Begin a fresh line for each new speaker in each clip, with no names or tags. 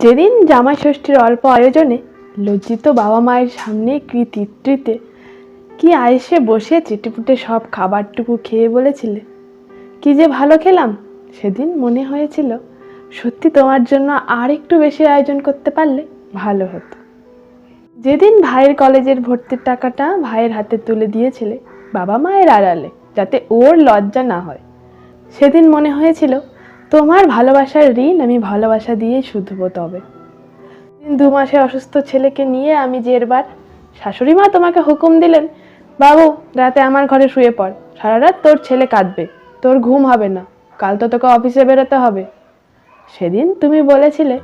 যেদিন জামাই ষষ্ঠীর অল্প আয়োজনে লজ্জিত বাবা মায়ের সামনে কৃতিত্রিতে কি আয়েসে বসে চেটেপুটে সব খাবারটুকু খেয়ে বলেছিলে? কি যে ভালো খেলাম, সেদিন মনে হয়েছিল সত্যি তোমার জন্য আর একটু বেশি আয়োজন করতে পারলে ভালো হতো। যেদিন ভাইয়ের কলেজের ভর্তির টাকাটা ভাইয়ের হাতে তুলে দিয়েছিলে বাবা মায়ের আড়ালে, যাতে ওর লজ্জা না হয়, সেদিন মনে হয়েছিল তোমার ভালোবাসার ঋণ আমি ভালোবাসা দিয়েই শুধবো তবে। দু মাসে অসুস্থ ছেলেকে নিয়ে আমি জেরবার। শাশুড়ি মা তোমাকে হুকুম দিলেন, বাবু, রাতে আমার ঘরে শুয়ে পড়। সারা রাত তোর ছেলে কাঁদবে, তোর ঘুম হবে না। কাল তো তোকে অফিসে বেরোতে হবে। সেদিন তুমি বলেছিলে,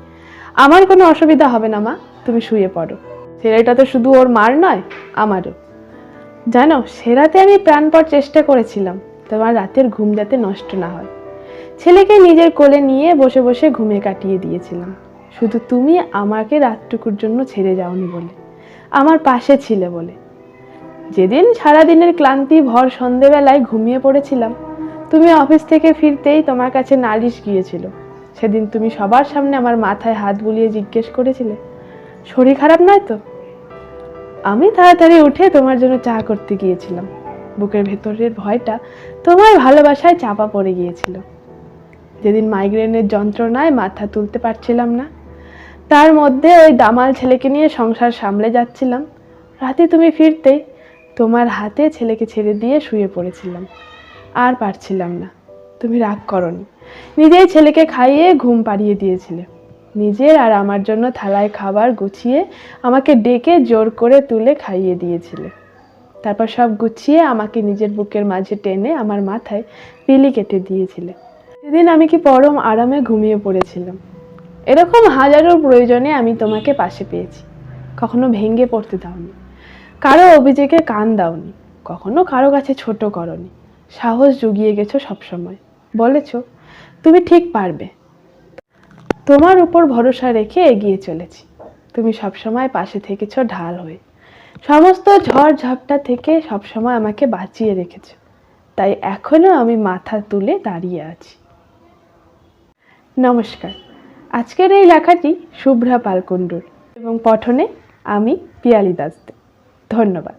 আমার কোনো অসুবিধা হবে না মা, তুমি শুয়ে পড়ো। ছেলেটা তো শুধু ওর মার নয়, আমারও। জানো, সে রাতে আমি প্রাণপর চেষ্টা করেছিলাম, তোমার রাতের ঘুম যাতে নষ্ট না হয়। ছেলেকে নিজের কোলে নিয়ে বসে বসে ঘুমে কাটিয়ে দিয়েছিলাম। শুধু তুমি আমাকে রাতটুকুর জন্য ছেড়ে যাওনি বলে, আমার পাশে ছিলে বলে। যেদিন সারাদিনের ক্লান্তি, ভর সন্ধেবেলায় ঘুমিয়ে পড়েছিলাম, তুমি অফিস থেকে ফিরতেই তোমার কাছে নালিশ গিয়েছিল। সেদিন তুমি সবার সামনে আমার মাথায় হাত বুলিয়ে জিজ্ঞেস করেছিলে, শরীর খারাপ নয় তো? আমি তাড়াতাড়ি উঠে তোমার জন্য চা করতে গিয়েছিলাম। বুকের ভেতরের ভয়টা তোমার ভালোবাসায় চাপা পড়ে গিয়েছিল। যেদিন মাইগ্রেনের যন্ত্রণায় মাথা তুলতে পারছিলাম না, তার মধ্যে ওই দামাল ছেলেকে নিয়ে সংসার সামলে যাচ্ছিলাম। রাতে তুমি ফিরতেই তোমার হাতে ছেলেকে ছেড়ে দিয়ে শুয়ে পড়েছিলাম। আর পারছিলাম না। তুমি রাগ করনি। নিজেই ছেলেকে খাইয়ে ঘুম পাড়িয়ে দিয়েছিলে। নিজের আর আমার জন্য থালায় খাবার গুছিয়ে আমাকে ডেকে জোর করে তুলে খাইয়ে দিয়েছিলে। তারপর সব গুছিয়ে আমাকে নিজের বুকের মাঝে টেনে আমার মাথায় পিলি কেটে দিয়েছিলে। সেদিন আমি কি পরম আরামে ঘুমিয়ে পড়েছিলাম? এরকম হাজারো প্রয়োজনে আমি তোমাকে পাশে পেয়েছি। কখনো ভেঙে পড়তে দাওনি। কারও অভিযোগে কান দাওনি। কখনো কারও কাছে ছোট করনি। সাহস জুগিয়ে গেছো সবসময়। বলেছ, তুমি ঠিক পারবে। তোমার উপর ভরসা রেখে এগিয়ে চলেছি। তুমি সবসময় পাশে থেকেছো ঢাল হয়ে। সমস্ত ঝড় ঝাপটা থেকে সবসময় আমাকে বাঁচিয়ে রেখেছো। তাই এখনও আমি মাথা তুলে দাঁড়িয়ে আছি। নমস্কার। আজকের এই লেখাটি শুভ্রা পালকুণ্ডুর এবং পঠনে আমি পিয়ালি দাসদে ধন্যবাদ।